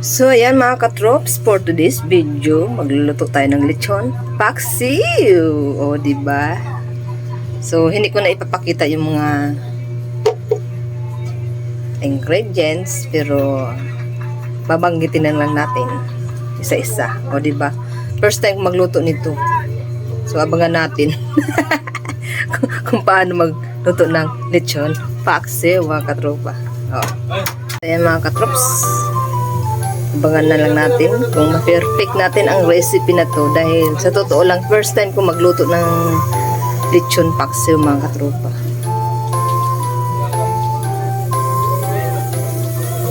So, ayan mga katrops, for today's video, magluluto tayo ng lechon paksiw. O, di ba? So, hindi ko na ipapakita yung mga ingredients, pero babanggitin na lang natin isa-isa. O, ba? First time magluto nito. So, abangan natin kung, kung paano magluto ng lechon paksiw, mga katropa. O. Ayan mga katrops, abangan na lang natin kung ma-perfect natin ang recipe na to dahil sa totoo lang first time ko magluto ng lechon paksiw mga katropa.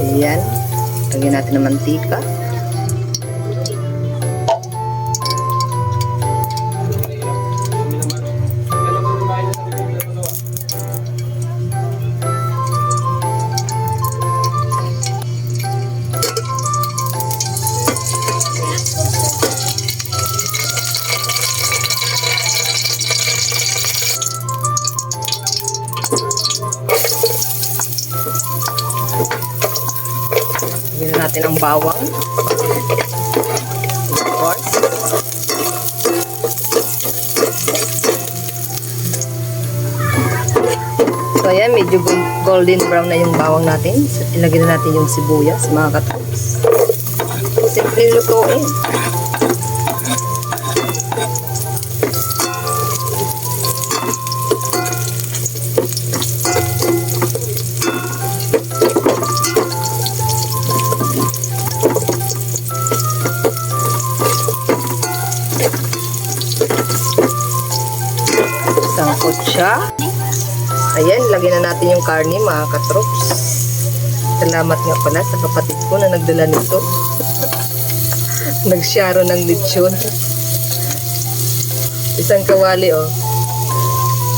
Ayan. Lagyan natin ng mantika. Natin ang bawang. Of course. So ayan, medyo gol- golden brown na yung bawang natin. So, ilagay na natin yung sibuyas, mga katrops. Simple lutuin. Sangkot siya. Ayan, lagyan na natin yung karne mga katrops. Salamat nga pala sa kapatid ko na nagdala nito. Nagsyaro ng lechon. Isang kawali oh.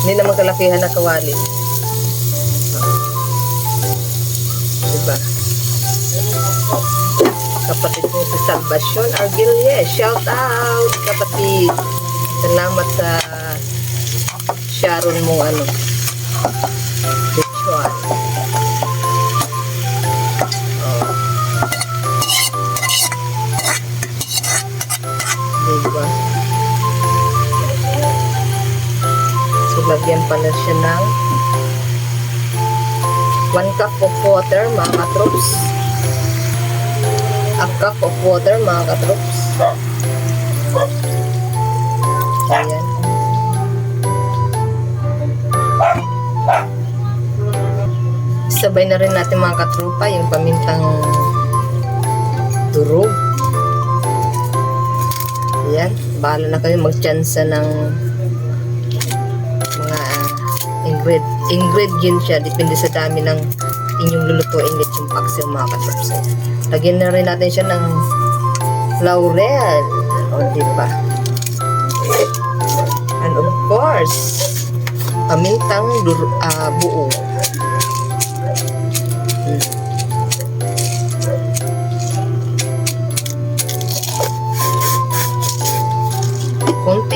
Hindi naman kalakihan na kawali. Diba? Kapatid ko si Salvacion Argilie. Shout out kapatid. Salamat sa Sharon mo ano. Lechon. Oh. Diba? So, lagyan pala siya ng 1 cup of water, mga katrops. A cup of water, mga katrops. Sabay na rin natin mga katropa yung pamintang durog. Ayan. Bahala na kayo magtsansa ng mga uh, ingred ingredients siya. Depende sa dami ng inyong lulutuin ulit yung paksiw mga katropa. Lagyan na rin natin siya ng laurel. O, di ba? And of course, pamintang dur ah, buo.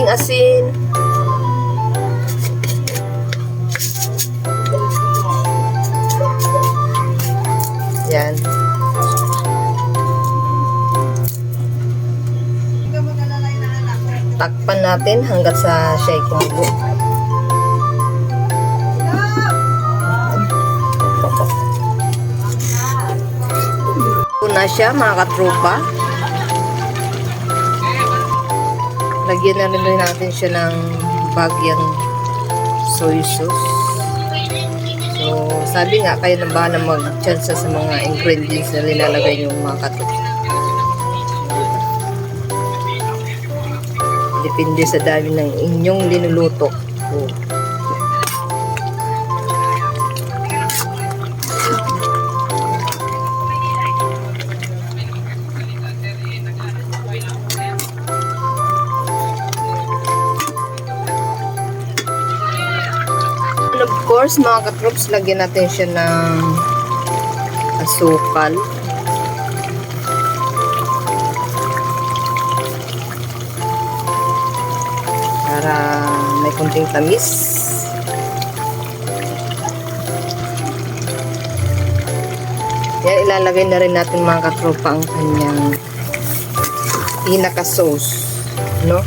Kunting asin. Yan. Takpan natin hanggat sa siya kumulo. Na siya mga katropa. Lagyan na rin natin siya ng bagyang soy sauce. So, sabi nga, kayo na bahala mag-chance sa mga ingredients na nilalagay yung mga katropa. Depende sa dami ng inyong linuluto. Oh. Course, mga katrops, lagyan natin siya ng asukal. Para may kunting tamis. Yan, ilalagay na rin natin mga katropa ang kanyang pinaka-sauce. No?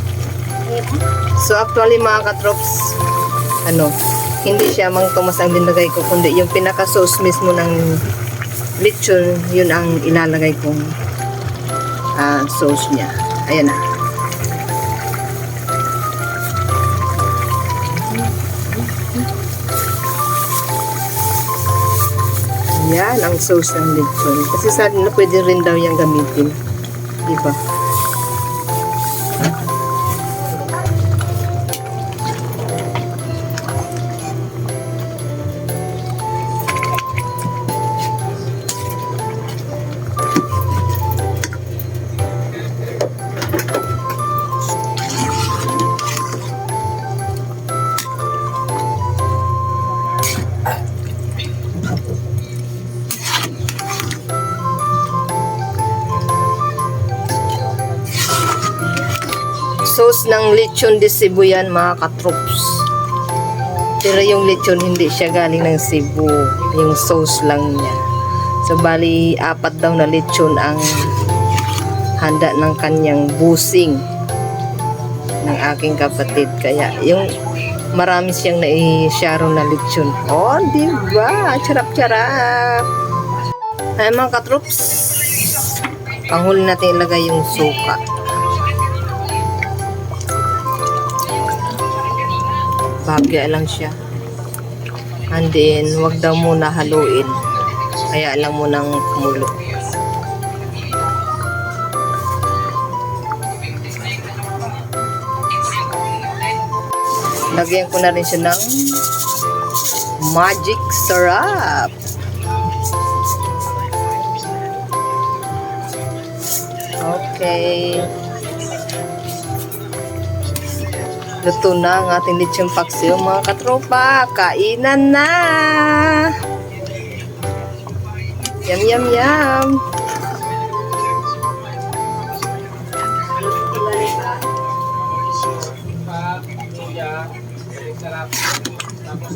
So actually mga katrops, ano, hindi siya mang tumas ang dinagay ko, kundi yung pinaka-sauce mismo ng lechon, yun ang ilalagay kong ah, sauce niya. Ayan na. Yan ang sauce ng lechon. Kasi sabi na pwede rin daw yung gamitin. Diba? Sauce ng lechon de Cebu yan mga katrops. Pero yung lechon hindi siya galing ng Cebu. Yung sauce lang niya. So bali apat daw na lechon ang handa ng kanyang busing ng aking kapatid. Kaya yung marami siyang nai-sharo na lechon. Oh, di ba? Charap-charap. Ay mga katrops. Panghuli natin ilagay yung suka. Bagya lang siya. And then, wag daw muna haluin. Kaya lang munang kumulo. Lagyan ko na rin siya ng magic syrup. Luto na ang ating lechong paksiw mga katropa. Kainan na! Yum, yum, yum! Tapos,